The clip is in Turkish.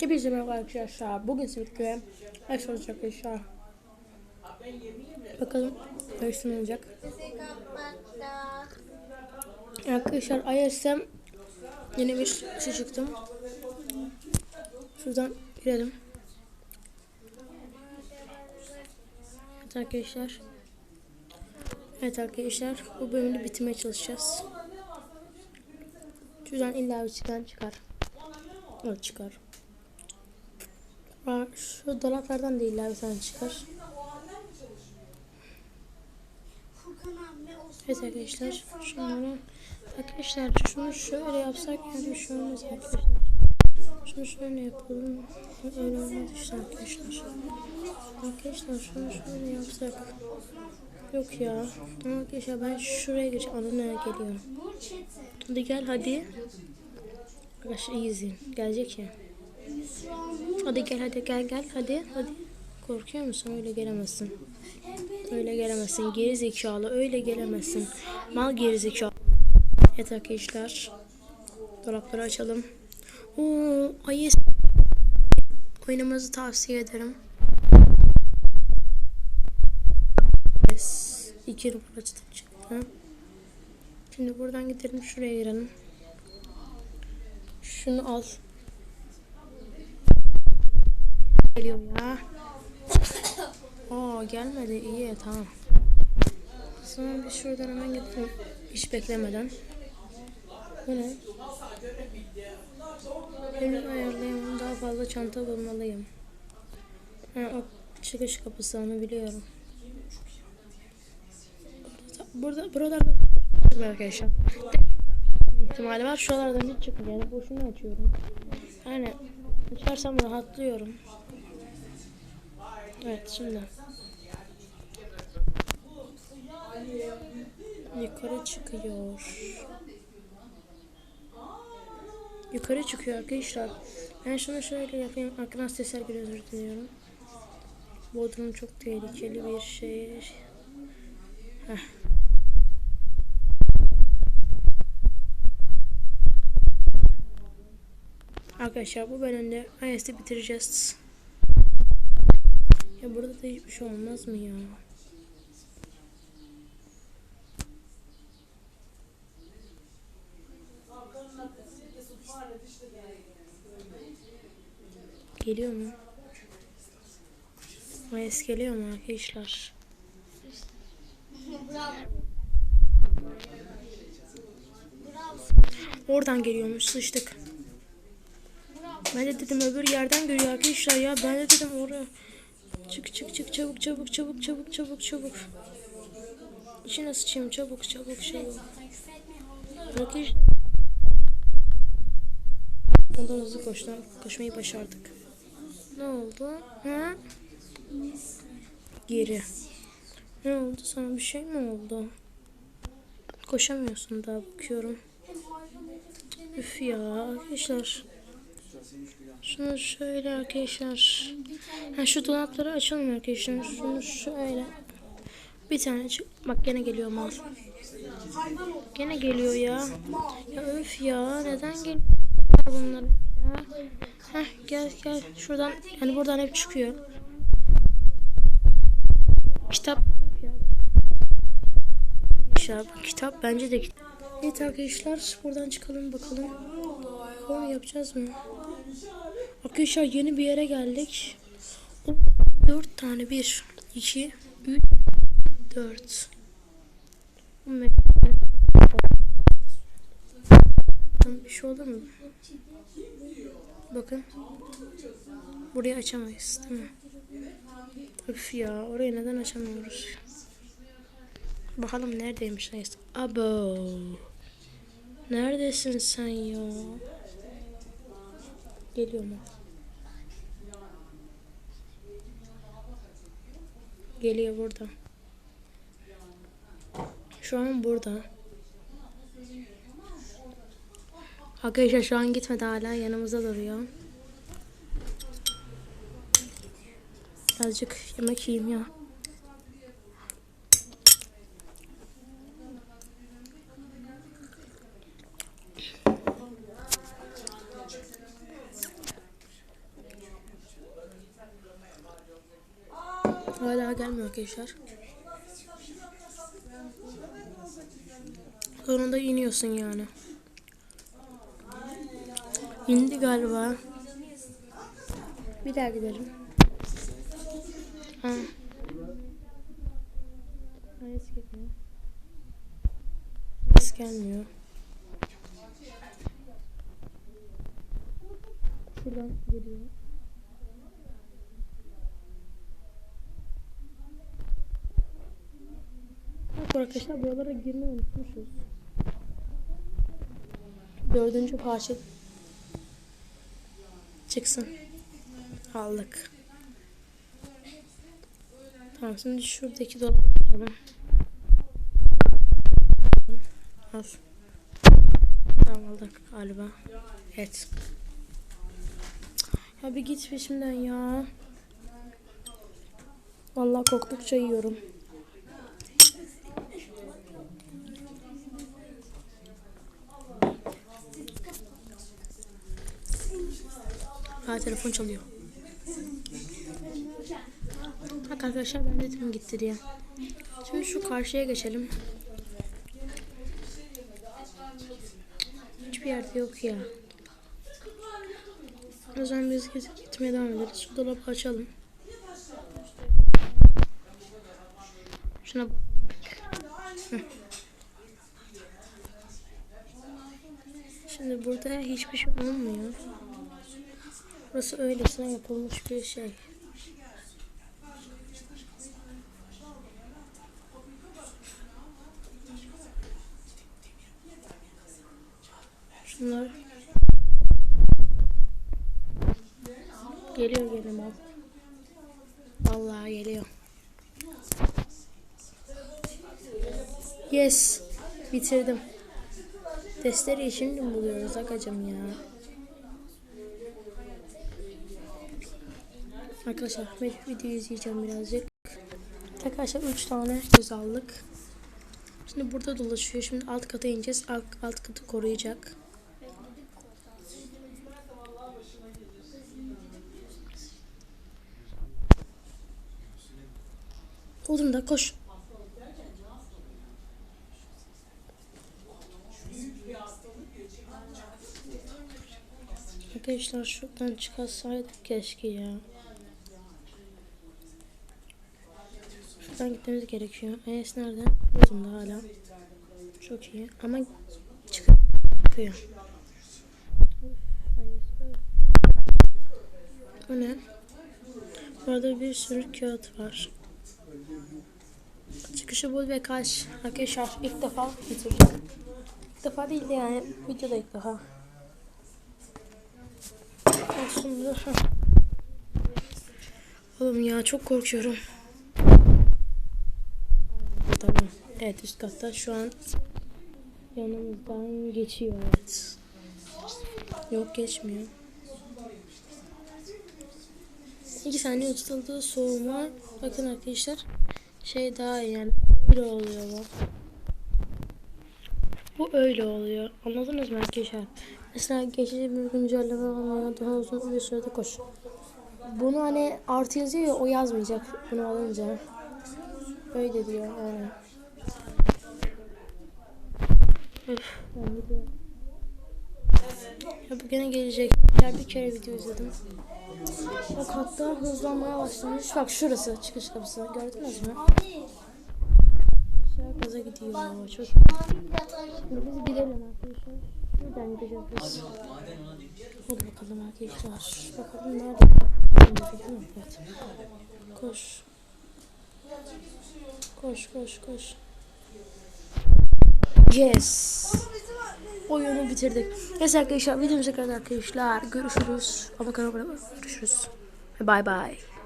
Hepinize merhaba arkadaşlar. Bugün sizlerle Ice olacak arkadaşlar. Bakalım ne olacak. Arkadaşlar IS'em yeni bir şey çıktım. Şuradan girelim. Evet arkadaşlar. Evet arkadaşlar bu bölümü bitirmeye çalışacağız. Şuradan illa bir çıkan çıkar. Evet çıkar. Aa, Şu dolaplardan da illa bir tane çıkar. Evet arkadaşlar. Şunları arkadaşlar şunu şöyle yapsak yani şu olmaz arkadaşlar. Şunu şöyle yapalım. Öyle olmaz işte arkadaşlar. Arkadaşlar şunu şöyle yapsak. Yok ya. Arkadaşlar ben şuraya geç. Ana nereye geliyorum? Hadi gel hadi. Arkadaşlar izleyin. Gelecek ya. Hadi gel hadi gel gel hadi hadi. Korkuyor musun? Öyle gelemezsin. Öyle gelemezsin. Geri zekalı. Öyle gelemezsin. Mal geri zekalı. Evet arkadaşlar. Dolapları açalım. Oo, ayı oynamanızı tavsiye ederim. İki numara çıktı. Şimdi buradan gidelim şuraya girelim. Şunu al. Geliyor ya. Aa gelmedi iyi tamam. Sonra bir şuradan hemen gidelim. Hiç beklemeden. Bu ne? Benim ayarlayamam. Daha fazla çanta bulmalıyım. Ha, o çıkış kapısı onu biliyorum. Burada buralarda arkadaşlar. ihtimali var. Şuralardan hiç. Yani boşuna açıyorum. Yani açarsam rahatlıyorum. Evet şimdi. Yukarı çıkıyor. Yukarı çıkıyor arkadaşlar. Ben şunu şöyle yapayım. Arkadan sesler geliyor özür diliyorum. Bodrum çok tehlikeli bir şey. Heh. Arkadaşlar bu bölümde IS'de bitireceğiz. Ya burada da hiçbir şey olmaz mı ya? Geliyor mu? IS geliyor mu arkadaşlar? Oradan geliyormuş sıçtık. Ben de dedim öbür yerden görüyor arkadaşlar ya. Ben de dedim oraya. Çık çık çık çabuk çabuk çabuk çabuk çabuk çabuk. İçine sıçayım çabuk çabuk çabuk. Arkadaşlar. Ondan hızlı koştum. Koşmayı başardık. Ne oldu? Ha? Geri. Ne oldu? Sana bir şey mi oldu? Koşamıyorsun daha bakıyorum. Üf ya arkadaşlar. Şunu şöyle arkadaşlar. Ha, şu dolapları açalım arkadaşlar. Şunu şöyle. Bir tane çık. Bak gene geliyor mal. Gene geliyor ya. Ya öf ya. Neden geliyor bunlar ya? Heh gel gel. Şuradan yani buradan hep çıkıyor. Kitap ya. Kitap bence de kitap. Evet arkadaşlar buradan çıkalım bakalım. Onu yapacağız mı? Arkadaşlar yeni bir yere geldik. 4 tane 1 2 3 4 Bir şey olur mu? Bakın. Burayı açamayız değil mi? Üf ya orayı neden açamıyoruz? Bakalım neredeymiş neyse. Abo. Neredesin sen ya? Geliyor mu? Geliyor burada. Şu an burada. Arkadaşlar şu an gitmedi hala yanımızda duruyor. Birazcık yemek yiyeyim ya. Hala gelmiyor arkadaşlar. Sonunda iniyorsun yani. İndi galiba. Bir daha gidelim. Ha. Hayır gelmiyor. Ses gelmiyor. Şuradan geliyor. Arkadaşlar buralara girmeyi unutmuşuz. Dördüncü parça çıksın. Aldık. Tamam şimdi şuradaki dolabı açalım. Al. Tamam aldık galiba. Evet. Ya bir git peşimden ya. Vallahi korktukça yiyorum. Ha telefon çalıyor. Bak arkadaşlar ben dedim gitti diye. Şimdi şu karşıya geçelim. Hiçbir yerde yok ya. O zaman biz git- gitmeye devam ederiz. Şu dolabı açalım. Şuna bak. Şimdi burada hiçbir şey olmuyor. Burası öylesine yapılmış bir şey. Şunlar geliyor gene mal. Vallahi geliyor. Yes. Bitirdim. Testleri şimdi buluyoruz akacım ya? Arkadaşlar ben video izleyeceğim birazcık. Arkadaşlar 3 tane göz aldık. Şimdi burada dolaşıyor. Şimdi alt kata ineceğiz. Alt, alt katı koruyacak. Oğlum da koş. Arkadaşlar şuradan çıkarsaydık keşke ya. Şuradan gitmemiz gerekiyor. Enes nerede? Bozumda hala. Çok iyi ama çıkıyor. Bu ne? Burada bir sürü kağıt var. Çıkışı bul ve kaç. Arkadaşlar ilk defa bitirdik. İlk defa değil de yani videoda ilk defa. Aslında Oğlum ya çok korkuyorum. Tamam. Evet üst katta şu an yanımızdan geçiyor evet. Yok geçmiyor. İki saniye tutulduğu soğuma. Bakın arkadaşlar şey daha iyi yani öyle oluyor bu. Bu öyle oluyor. Anladınız mı arkadaşlar? Mesela geçici bir güncelleme olmayan daha uzun bir sürede koş. Bunu hani artı yazıyor ya o yazmayacak bunu alınca. Öyle diyor yani. Ya bu gene gelecek. Ya bir kere video izledim. Bak hatta hızlanmaya başlamış. Bak şurası çıkış kapısı. Gördünüz mü? Aşağı gaza gidiyor. Çok Şimdi biz gidelim arkadaşlar. Şuradan gideceğiz biz. Hadi bakalım arkadaşlar. Bakalım nerede? Evet. Koş. Koş koş koş. Yes. Oyunu bitirdik. Neyse arkadaşlar videomuza kadar arkadaşlar. Görüşürüz. Ama kanala görüşürüz. Bye bye.